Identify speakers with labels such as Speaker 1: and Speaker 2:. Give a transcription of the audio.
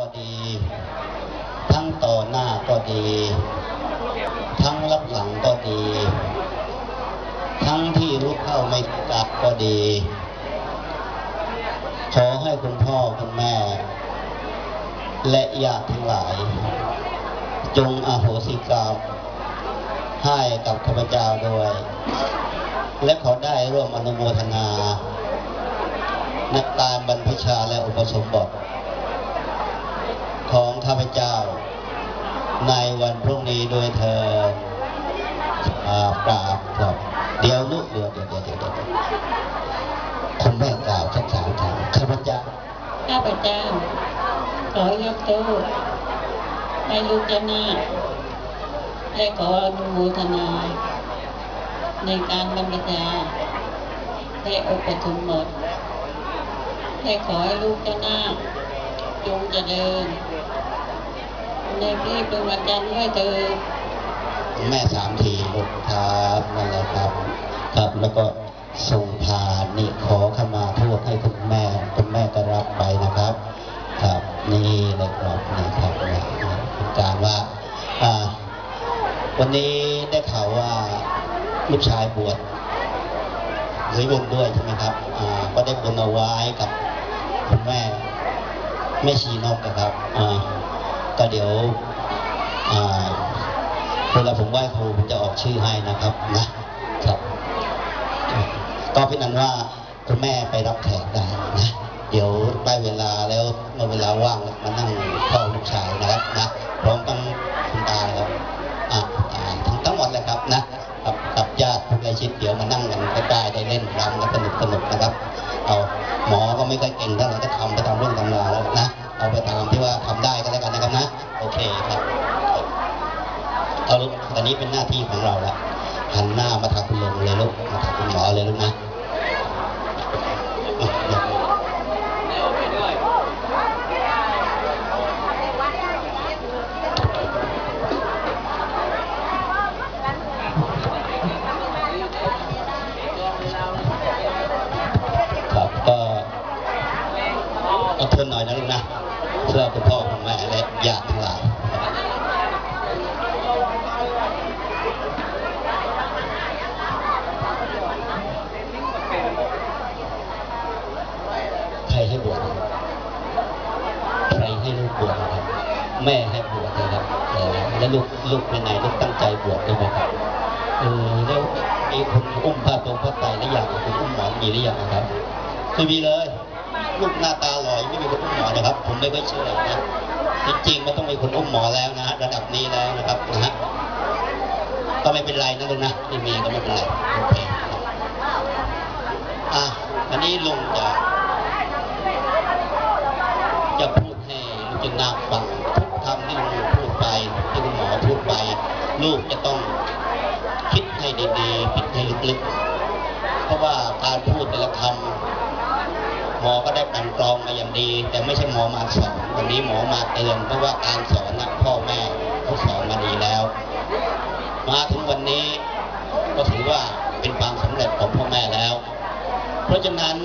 Speaker 1: ก็ดี ทั้งต่อหน้าก็ดี ทั้งรับหลังก็ดี ทั้งที่รู้เข้าไม่กลับก็ดี ขอให้คุณพ่อคุณแม่ และญาติทั้งหลาย จงอโหสิกรรมให้กับข้าพเจ้าด้วย และขอได้ร่วมอนุโมทนาในการบรรพชาและอุปสมบท ของข้าพเจ้า ในวันพรุ่งนี้โดยเธอกราบครับเดี๋ยวลูกเดี๋ยวเดี๋ยวเดี๋ยวเดี๋ยวเดี๋ยวคุณแม่กล่าวสักสามคำข้าพเจ้า
Speaker 2: ข้าพเจ้าขอยกโทษให้ลูกเจ้าหน้าและขออนุโมทนา ในการบรรพชาและอุปถุมบทและขอให้ลูกเจ้าหน้า จงเจริญในที่ดวงวิญญาณด้วยเถิด
Speaker 1: แม่สามทีลูกครับนั่นแหละครับ ครับแล้วก็ส่งทานนี่ขอขมาโทษให้คุณแม่คุณแม่ก็รับไปนะครับ ครับนี่เลยครับนี่ครับนี่นี่เป็นการว่าอ่าวันนี้ได้ข่าวว่าลูกชายบวชหรือบุญด้วยใช่ไหมครับอ่าก็ได้บุญเอาไว้กับคุณแม่ แม่ชีนกนะครับอ่าก็เดี๋ยวเวลาผมไหว้ครูผมจะออกชื่อให้นะครับนะครับ ก็เป็นนั้นว่าคุณแม่ไปรับแขกได้นะ เดี๋ยวได้เวลาแล้วเมื่อเวลาว่างมานั่งเฝ้าลูกชายนะครับนะพร้อมตั้ง ไม่ค่อยเก่งเท่าไหร่ก็ทำไปตามเรื่องตำราวนะ เอาไปตามที่ว่าทำได้ก็แล้วกันนะครับนะ โอเคครับเอาลูกตอนนี้เป็นหน้าที่ของเราแล้วหันหน้ามาทางคุณลุงเลยลูกมาทางคุณหมอเลยลูกนะ แม่ให้บวชนะครับแล้วลูกลูกเป็นไหนลูกตั้งใจบวชด้ไหมครับเออแล้วมีคนอุ้มผ้าตรงผ้าไตรหรือยังคุณอุ้มหมอนมีหรือยังนะครับไม่มีเลย ลูกหน้าตาหล่อยไม่มีคนอุ้มหมอนนะครับ ผมไม่ค่อยเชื่อนะจริงๆมันต้องมีคนอุ้มหมอแล้วนะระดับนี้แล้วนะครับนะฮะก็ไม่เป็นไรนะลุงนะไม่มีก็ไม่เป็นไรโอเคอะอันนี้ลุงจะจะพูดให้ลูกจะนาฟัง ลูกจะต้องคิดให้ดีๆคิดให้ลึกๆ เพราะว่าการพูดแต่ละคำหมอก็ได้กันกรองมาอย่างดี แต่ไม่ใช่หมอมาสอนวันนี้หมอมาเตือนเพราะว่าการสอนนะพ่อแม่เขาสอนมาดีแล้ว มาถึงวันนี้ก็ถือว่าเป็นความสำเร็จของพ่อแม่แล้ว เพราะฉะนั้น